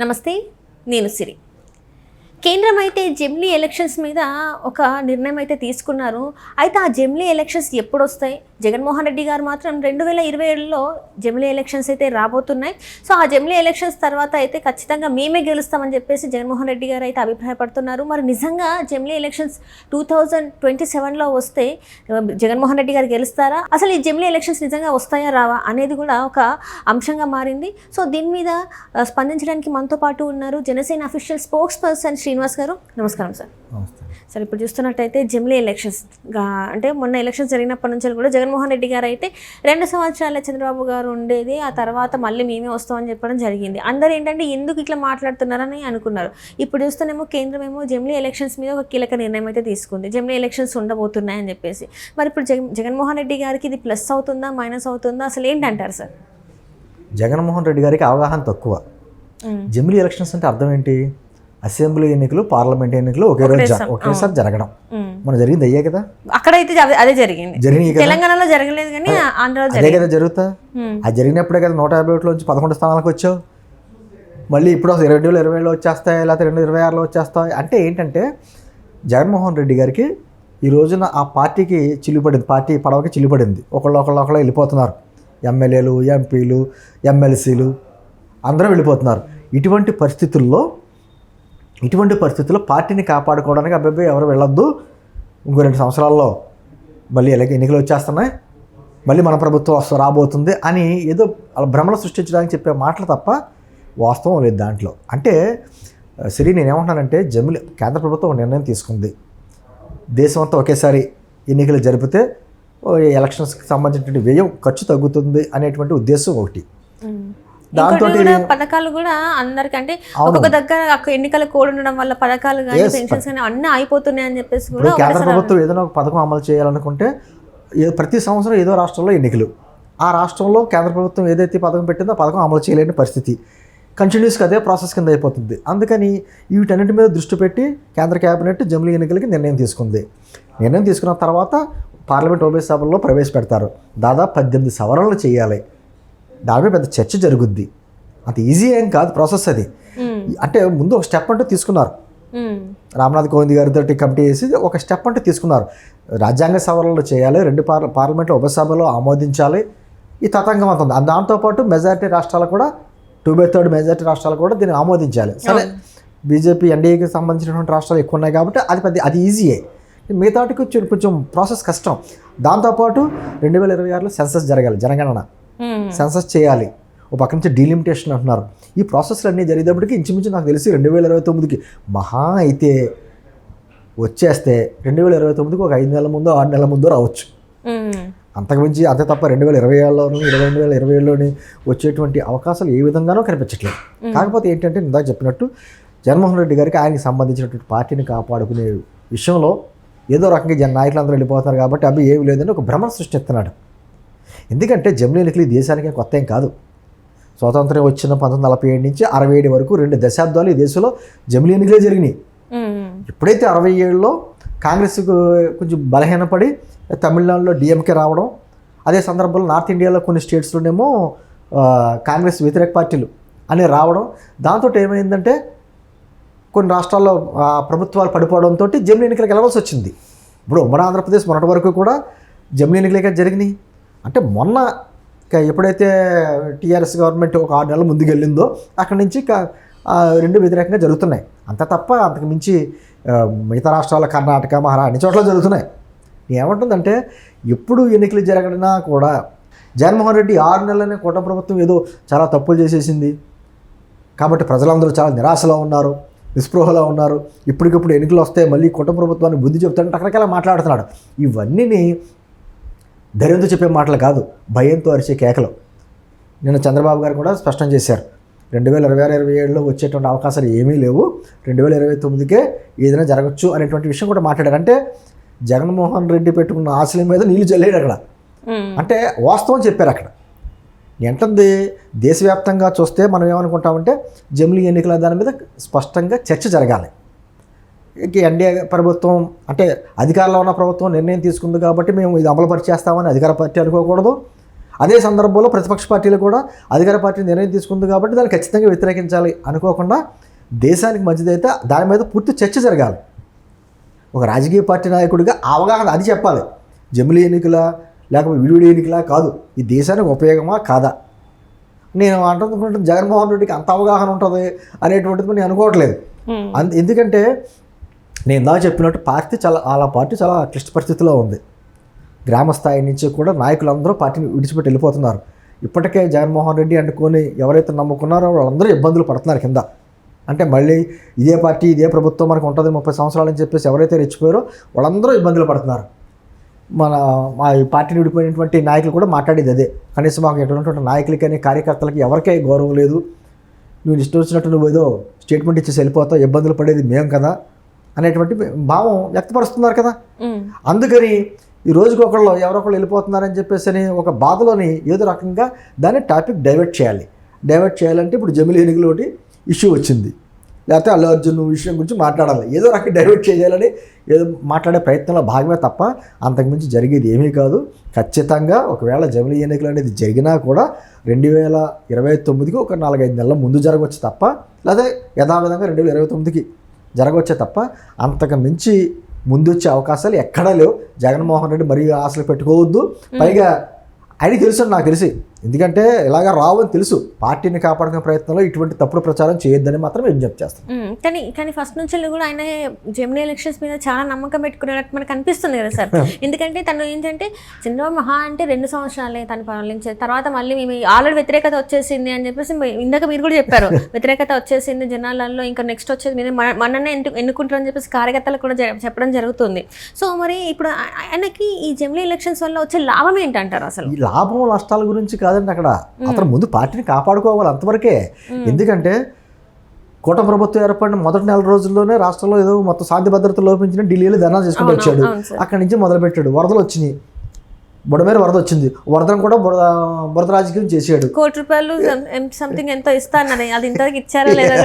నమస్తే నేను సిరి. కేంద్రం అయితే జెమ్లీ ఎలక్షన్స్ మీద ఒక నిర్ణయం అయితే తీసుకున్నారు. అయితే ఆ జెమ్లీ ఎలక్షన్స్ ఎప్పుడు వస్తాయి జగన్మోహన్ రెడ్డి గారు మాత్రం రెండు వేల ఇరవై ఏడులో జెమ్లీ ఎలక్షన్స్ అయితే రాబోతున్నాయి. సో ఆ జెమ్లీ ఎలక్షన్స్ తర్వాత అయితే ఖచ్చితంగా మేమే గెలుస్తామని చెప్పేసి జగన్మోహన్ రెడ్డి గారు అయితే అభిప్రాయపడుతున్నారు. మరి నిజంగా జెమ్లీ ఎలక్షన్స్ టూ థౌజండ్ ట్వంటీ సెవెన్లో వస్తే జగన్మోహన్ రెడ్డి గారు గెలుస్తారా? అసలు ఈ జెమ్లీ ఎలక్షన్స్ నిజంగా వస్తాయా రావా అనేది కూడా ఒక అంశంగా మారింది. సో దీని మీద స్పందించడానికి మనతో పాటు ఉన్నారు Janasena official spokesperson Srinivas గారు నమస్కారం సార్. సార్ ఇప్పుడు చూస్తున్నట్టయితే జమిలీ ఎలక్షన్స్ అంటే మొన్న ఎలక్షన్స్ జరిగినప్పటి నుంచి కూడా జగన్మోహన్ రెడ్డి గారు అయితే రెండు సంవత్సరాల చంద్రబాబు గారు ఉండేది ఆ తర్వాత మళ్ళీ మేమే వస్తామని చెప్పడం జరిగింది. అందరూ ఏంటంటే ఎందుకు ఇట్లా మాట్లాడుతున్నారని అనుకున్నారు. ఇప్పుడు చూస్తేనేమో కేంద్రం ఏమో జమిలీ ఎలక్షన్స్ మీద ఒక కీలక నిర్ణయం అయితే తీసుకుంది. జమిలీ ఎలక్షన్స్ ఉండబోతున్నాయని చెప్పేసి. మరి ఇప్పుడు జగన్ జగన్మోహన్ రెడ్డి గారికి ఇది ప్లస్ అవుతుందా మైనస్ అవుతుందా అసలు ఏంటంటారు సార్? జగన్మోహన్ రెడ్డి గారికి అవగాహన తక్కువ. జమిలీ ఎలక్షన్స్ అంటే అర్థం ఏంటి? అసెంబ్లీ ఎన్నికలు పార్లమెంట్ ఎన్నికలు ఒకేరోజు జ- ఒకేసారి. జరగడం. మన జరిగింది అయ్యే కదా? అక్కడైతే అదే- అదే జరిగింది. జరిగినాయి కదా? తెలంగాణలో జరగలేదు కానీ ఆంధ్రలో అదే జరిగింది. కదా జరుగుతా. అది జరిగినప్పుడే కదా నూట యాభై ఒకటిలో నుంచి పదకొండు స్థానాలకు వచ్చావు. మళ్ళీ ఇప్పుడు రెండు వేల ఇరవైలో వచ్చేస్తాయి లేకపోతే రెండు ఇరవై ఆరులో వచ్చేస్తాయి? అంటే ఏంటంటే జగన్మోహన్ రెడ్డి గారికి ఈ రోజున ఆ పార్టీకి చిల్లిపడింది పార్టీ పడవకి చిల్లిపడింది ఒకళ్ళు ఒకళ్ళు ఒకళ్ళు వెళ్ళిపోతున్నారు. ఎమ్మెల్యేలు ఎంపీలు ఎమ్మెల్సీలు అందరూ వెళ్ళిపోతున్నారు. ఇటువంటి పరిస్థితుల్లో ఇటువంటి పరిస్థితుల్లో పార్టీని కాపాడుకోవడానికి అబ్బాయి ఎవరు వెళ్ళొద్దు. ఇంకో రెండు సంవత్సరాల్లో మళ్ళీ ఎలాగే ఎన్నికలు వచ్చేస్తున్నాయి. మళ్ళీ మన ప్రభుత్వం వస్తా రాబోతుంది అని ఏదో భ్రమలు సృష్టించడానికి చెప్పే మాటలు తప్ప వాస్తవం లేదు దాంట్లో. అంటే సరే నేనేమంటున్నానంటే జమిలి కేంద్ర ప్రభుత్వం నిర్ణయం తీసుకుంది. దేశం అంతా ఒకేసారి ఎన్నికలు జరిపితే ఎలక్షన్స్కి సంబంధించినటువంటి వ్యయం ఖర్చు తగ్గుతుంది అనేటువంటి ఉద్దేశం ఒకటి. దాంతో పథకాలు కూడా అందరికంటే ఒక్కొక్క దగ్గర ఎన్నికల కోడ్ ఉండడం వల్ల పథకాలు కానీ పెన్షన్స్ కానీ అన్నీ అయిపోతున్నాయి అని చెప్పేసి కూడా కేంద్ర ప్రభుత్వం ఏదైనా ఒక పథకం అమలు చేయాలనుకుంటే ప్రతి సంవత్సరం ఏదో రాష్ట్రంలో ఎన్నికలు. ఆ రాష్ట్రంలో కేంద్ర ప్రభుత్వం ఏదైతే పథకం పెట్టిందో పథకం అమలు చేయలేని పరిస్థితి. కంటిన్యూస్గా అదే ప్రాసెస్ కింద అయిపోతుంది. అందుకని వీటన్నిటి మీద దృష్టి పెట్టి కేంద్ర కేబినెట్ జమిలీ ఎన్నికలకి నిర్ణయం తీసుకుంది. నిర్ణయం తీసుకున్న తర్వాత పార్లమెంట్ ఉభయ సభల్లో ప్రవేశపెడతారు. దాదాపు పద్దెనిమిది సవరణలు చేయాలి. దాని మీద పెద్ద చర్చ జరుగుద్ది. అంత ఈజీ ఏం కాదు ప్రాసెస్ అది. అంటే ముందు ఒక స్టెప్ అంటూ తీసుకున్నారు. రామ్నాథ్ కోవింద్ గారితో కమిటీ వేసి ఒక స్టెప్ అంటే తీసుకున్నారు. రాజ్యాంగ సవరణలు చేయాలి రెండు పార్ పార్లమెంట్లో ఉపసభలో ఆమోదించాలి. ఈ తతంగం అంత ఉంది. దాంతోపాటు మెజారిటీ రాష్ట్రాలు కూడా టూ బై థర్డ్ మెజారిటీ రాష్ట్రాలు కూడా దీన్ని ఆమోదించాలి. సరే బీజేపీ ఎన్డీఏకి సంబంధించినటువంటి రాష్ట్రాలు ఎక్కువ ఉన్నాయి కాబట్టి అది పెద్ద అది ఈజీయే మిగతాటికి కొంచెం కొంచెం ప్రాసెస్ కష్టం. దాంతోపాటు రెండు వేల ఇరవై ఆరులో సెన్సస్ జరగాలి జనగణన. సెన్సస్ చేయాలి. ఒక పక్క నుంచి డీలిమిటేషన్ అంటున్నారు. ఈ ప్రాసెస్లు అన్నీ జరిగేటప్పటికి ఇంచుమించు నాకు తెలిసి రెండు వేల ఇరవై తొమ్మిదికి మహా అయితే వచ్చేస్తే రెండు వేల ఇరవై తొమ్మిదికి ఒక ఐదు నెలల ముందో ఆరు నెలల ముందో రావచ్చు. మ్మ్. అంతకుమించి అంతే తప్ప రెండు వేల ఇరవై ఏళ్ళలోని ఇరవై రెండు వేల ఇరవై ఏడులోని వచ్చేటువంటి అవకాశాలు ఏ విధంగానూ కనిపించట్లేదు. కాకపోతే ఏంటంటే ఇందాక చెప్పినట్టు జగన్మోహన్ రెడ్డి గారికి ఆయనకి సంబంధించినటువంటి పార్టీని కాపాడుకునే విషయంలో ఏదో రకంగా జన నాయకులందరూ వెళ్ళిపోతున్నారు కాబట్టి అవి ఏమి లేదని ఒక భ్రమ సృష్టిస్తున్నాడు. ఎందుకంటే జమిలీ ఎన్నికలు ఈ దేశానికే కొత్త ఏం కాదు. స్వాతంత్రం వచ్చిన పంతొమ్మిది నలభై ఏడు నుంచి అరవై ఏడు వరకు రెండు దశాబ్దాలు ఈ దేశంలో జమిలీ ఎన్నికలే జరిగినాయి. ఎప్పుడైతే అరవై ఏడులో కాంగ్రెస్కు కొంచెం బలహీనపడి తమిళనాడులో డిఎంకే రావడం అదే సందర్భంలో నార్త్ ఇండియాలో కొన్ని స్టేట్స్లోనేమో కాంగ్రెస్ వ్యతిరేక పార్టీలు అని రావడం. దాంతో ఏమైందంటే కొన్ని రాష్ట్రాల్లో ప్రభుత్వాలు పడిపోవడంతో జమిలీ ఎన్నికలకు వెళ్ళవలసి వచ్చింది. ఇప్పుడు ఉమ్మడి ఆంధ్రప్రదేశ్ మొన్నటి వరకు కూడా జమిలీ ఎన్నికలే జరిగినాయి. అంటే మొన్న ఎప్పుడైతే టీఆర్ఎస్ గవర్నమెంట్ ఒక ఆరు నెలల ముందుకు వెళ్ళిందో అక్కడి నుంచి రెండు వ్యతిరేకంగా జరుగుతున్నాయి. అంత తప్ప అంతకు మించి మిగతా రాష్ట్రాల కర్ణాటక మహారా అన్ని చోట్ల జరుగుతున్నాయి. ఏమంటుందంటే ఎప్పుడు ఎన్నికలు జరగడినా కూడా జగన్మోహన్ రెడ్డి ఆరు నెలలనే కూట ప్రభుత్వం ఏదో చాలా తప్పులు చేసేసింది. కాబట్టి ప్రజలందరూ చాలా నిరాశలో ఉన్నారు నిస్పృహలో ఉన్నారు. ఇప్పటికిప్పుడు ఎన్నికలు వస్తే మళ్ళీ కుటుంబ ప్రభుత్వాన్ని బుద్ధి చెప్తాడు రకరకాల మాట్లాడుతున్నాడు. ఇవన్నీని ధైర్యంతో చెప్పే మాటలు కాదు భయంతో అరిచే కేకలు. నిన్న చంద్రబాబు గారు కూడా స్పష్టం చేశారు. రెండు వేల ఇరవై ఆరు ఇరవై ఏడులో వచ్చేటువంటి అవకాశాలు ఏమీ లేవు. రెండు వేల ఇరవై తొమ్మిదికే ఏదైనా జరగచ్చు అనేటువంటి విషయం కూడా మాట్లాడారు. అంటే జగన్మోహన్ రెడ్డి పెట్టుకున్న ఆశల మీద నీళ్ళు చల్లాడు అక్కడ. అంటే వాస్తవం చెప్పారు అక్కడ. ఎంటుంది దేశవ్యాప్తంగా చూస్తే మనం ఏమనుకుంటామంటే జమిలీ ఎన్నికల దాని మీద స్పష్టంగా చర్చ జరగాలి. ఎన్డీఏ ప్రభుత్వం అంటే అధికారంలో ఉన్న ప్రభుత్వం నిర్ణయం తీసుకుంది కాబట్టి మేము ఇది అమలు పరిచేస్తామని అధికార పార్టీ అనుకోకూడదు. అదే సందర్భంలో ప్రతిపక్ష పార్టీలు కూడా అధికార పార్టీ నిర్ణయం తీసుకుంది కాబట్టి దాన్ని ఖచ్చితంగా వ్యతిరేకించాలి అనుకోకుండా దేశానికి మంచిదైతే దాని మీద పూర్తి చర్చ జరగాలి. ఒక రాజకీయ పార్టీ నాయకుడిగా అవగాహన అది చెప్పాలి. జమిలీ ఎన్నికల లేకపోతే విడివిడి ఎన్నికలా కాదు. ఈ దేశానికి ఉపయోగమా కాదా? నేను అంటున్నటువంటి జగన్మోహన్ రెడ్డికి అంత అవగాహన ఉంటుంది అనేటువంటిది నేను అనుకోవట్లేదు. ఎందుకంటే నేను ఇందాక చెప్పినట్టు పార్టీ చాలా వాళ్ళ పార్టీ చాలా క్లిష్ట పరిస్థితిలో ఉంది. గ్రామ స్థాయి నుంచి కూడా నాయకులందరూ పార్టీని విడిచిపెట్టి వెళ్ళిపోతున్నారు. ఇప్పటికే జగన్మోహన్ రెడ్డి అనుకొని ఎవరైతే నమ్ముకున్నారో వాళ్ళందరూ ఇబ్బందులు పడుతున్నారు కింద. అంటే మళ్ళీ ఇదే పార్టీ ఇదే ప్రభుత్వం మనకు ఉంటుంది ముప్పై సంవత్సరాలు అని చెప్పేసి ఎవరైతే రెచ్చిపోయారో వాళ్ళందరూ ఇబ్బందులు పడుతున్నారు. మన మా ఈ పార్టీని విడిపోయినటువంటి నాయకులు కూడా మాట్లాడేది అదే. కనీసం మాకు ఎటువంటి నాయకులకి కార్యకర్తలకి ఎవరికే గౌరవం లేదు. నువ్వు ఇష్టం వచ్చినట్టు నువ్వు ఏదో స్టేట్మెంట్ ఇచ్చేసి వెళ్ళిపోతావు ఇబ్బందులు పడేది మేము కదా. అనేటువంటి భావం వ్యక్తపరుస్తున్నారు కదా. అందుకని ఈ రోజుకి ఒకళ్ళు ఎవరొకళ్ళు వెళ్ళిపోతున్నారని చెప్పేసి అని ఒక బాధలోని ఏదో రకంగా దాన్ని టాపిక్ డైవర్ట్ చేయాలి. డైవర్ట్ చేయాలంటే ఇప్పుడు జమిలి ఎన్నికలు ఒకటి ఇష్యూ వచ్చింది. లేకపోతే అల్లు అర్జున్ విషయం గురించి మాట్లాడాలి. ఏదో రకంగా డైవర్ట్ చేయాలని ఏదో మాట్లాడే ప్రయత్నంలో భాగమే తప్ప అంతకుమించి జరిగేది ఏమీ కాదు. ఖచ్చితంగా ఒకవేళ జమిలి ఎన్నికలు అనేది జరిగినా కూడా రెండు వేల ఇరవై తొమ్మిదికి ఒక నాలుగైదు నెలల ముందు జరగవచ్చు తప్ప లేదా యథావిధంగా రెండు వేల ఇరవై తొమ్మిదికి జరగవచ్చే తప్ప అంతకు మించి ముందు వచ్చే అవకాశాలు ఎక్కడా లేవు. జగన్మోహన్ రెడ్డి మరీ ఆశలు పెట్టుకోవద్దు. పైగా ఆయన తెలుసు నాకు తెలిసి. ఎందుకంటే ఇలాగ రావని తెలుసు. పార్టీని కాపాడుకునే ప్రయత్నంలో ఇటువంటి తప్పుడు ప్రచారం చేయొద్దని మాత్రం విజ్ఞప్తి చేస్తాను కానీ కానీ ఫస్ట్ నుంచి కూడా ఆయన జెమినీ ఎలక్షన్స్ మీద చాలా నమ్మకం పెట్టుకున్నట్టు మనకు అనిపిస్తుంది కదా సార్. ఎందుకంటే తను ఏంటంటే చంద్రబాబు మహా అంటే రెండు సంవత్సరాలే తను పాలించే తర్వాత మళ్ళీ మేము ఆల్రెడీ వ్యతిరేకత వచ్చేసింది అని చెప్పేసి ఇందాక మీరు కూడా చెప్పారు. వ్యతిరేకత వచ్చేసింది జనాలలో ఇంకా నెక్స్ట్ వచ్చేది మీరు మన- మననే ఎన్ను ఎన్నుకుంటారని చెప్పేసి కార్యకర్తలకు కూడా చెప్పడం జరుగుతుంది. సో మరి ఇప్పుడు ఆయనకి ఈ జెమినీ ఎలక్షన్స్ వల్ల వచ్చే లాభం ఏంటంటారు అసలు? ఈ లాభం నష్టాల గురించి కాదండి అక్కడ. అతను ముందు పార్టీని కాపాడుకోవాలి అంతవరకే. ఎందుకంటే కూటమి ప్రభుత్వం ఏర్పడిన మొదటి నెల రోజుల్లోనే రాష్ట్రంలో ఏదో మొత్తం శాంతి భద్రత లోపించిన ఢిల్లీలో ధర్నా చేసుకుంటూ వచ్చాడు. అక్కడి నుంచి మొదలుపెట్టాడు. వరదలు వచ్చినాయి. బుడమేర వరద వచ్చింది. వరదను కూడా బురద బురద రాజకీయం చేసాడు కోటి రూపాయలు సంథింగ్ ఎంతో ఇస్తా అన్నారు అది ఇంతకి ఇచ్చారా లేదా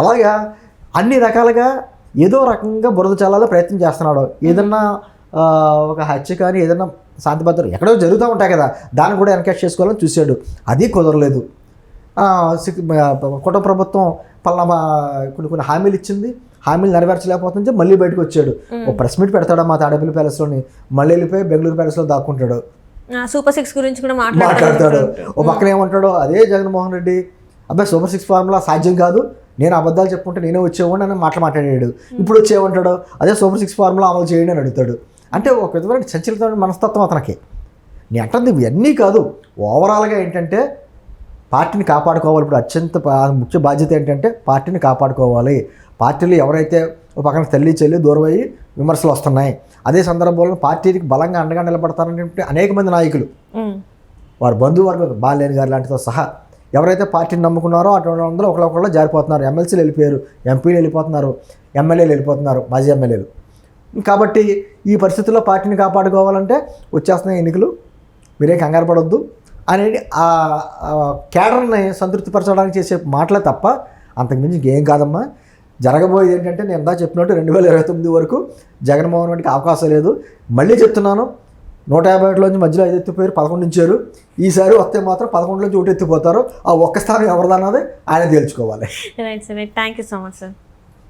అలాగా. అన్ని రకాలుగా ఏదో రకంగా బురద చాలాలో ప్రయత్నం చేస్తున్నాడు. ఏదన్నా ఒక హత్య కానీ ఏదన్నా శాంతి భద్రత ఎక్కడో జరుగుతూ ఉంటాయి కదా దాన్ని కూడా ఎన్కాష్ చేసుకోవాలని చూశాడు. అది కుదరలేదు. కుటుంబ ప్రభుత్వం పలానా కొన్ని కొన్ని హామీలు ఇచ్చింది. హామీలు నెరవేర్చలేకపోతుంటే మళ్ళీ బయటకు వచ్చాడు. ఒక ప్రెస్ మీట్ పెడతాడు మా తాడేపల్లి ప్యాలెస్లోని? మళ్ళీ వెళ్ళిపోయి బెంగళూరు ప్యాలెస్లో దాక్కుంటాడు. సూపర్ సిక్స్ గురించి కూడా మాట్లాడతాడు. ఓ పక్కన ఏమంటాడు? అదే జగన్మోహన్ రెడ్డి. అబ్బాయి సూపర్ సిక్స్ ఫార్ములా సాధ్యం కాదు. నేను అబద్ధాలు చెప్పుకుంటే నేనే వచ్చేవాడిని అని మాటలు మాట్లాడాడు. ఇప్పుడు వచ్చేమంటాడు అదే సూపర్ సిక్స్ ఫార్ములా అమలు చేయండి అని అడుగుతాడు. అంటే ఒక విధమైన చంచలతమైన మనస్తత్వం అతనికి. నేను అంటుంది ఇవన్నీ కాదు. ఓవరాల్గా ఏంటంటే పార్టీని కాపాడుకోవాలి. ఇప్పుడు అత్యంత ముఖ్య బాధ్యత ఏంటంటే పార్టీని కాపాడుకోవాలి. పార్టీలు ఎవరైతే ఒక పక్కన తల్లి చెల్లి దూరం అయ్యి విమర్శలు వస్తున్నాయి. అదే సందర్భంలో పార్టీకి బలంగా అండగా నిలబడతారంటే అనేక మంది నాయకులు. వారి బంధువర్గం బాలేని గారు లాంటితో సహా ఎవరైతే పార్టీని నమ్ముకున్నారో అటువంటి అందరూ ఒకళ్ళొకళ్ళు జారిపోతున్నారు. ఎమ్మెల్సీలు వెళ్ళిపోయారు. ఎంపీలు వెళ్ళిపోతున్నారు. ఎమ్మెల్యేలు వెళ్ళిపోతున్నారు. మాజీ ఎమ్మెల్యేలు. కాబట్టి ఈ పరిస్థితుల్లో పార్టీని కాపాడుకోవాలంటే వచ్చేస్తున్నాయి ఎన్నికలు. మీరే కంగారు పడొద్దు. అనేది ఆ కేడర్ని సంతృప్తిపరచడానికి చేసే మాటలే తప్ప అంతకుమించి ఇంకేం కాదమ్మా. జరగబోయేది ఏంటంటే నేను ఇందా చెప్పినట్టు రెండు వేల ఇరవై తొమ్మిది వరకు జగన్మోహన్ రెడ్డికి అవకాశం లేదు. మళ్ళీ చెప్తున్నాను నూట యాభై ఒకటిలోంచి మధ్యలో ఐదు ఎత్తిపోయారు పదకొండు నుంచారు ఈసారి వస్తే మాత్రం పదకొండులోంచి ఒకటి ఎత్తిపోతారు. ఆ ఒక్క స్థానం ఎవరిదన్నది ఆయన తేల్చుకోవాలి. Thank you so much sir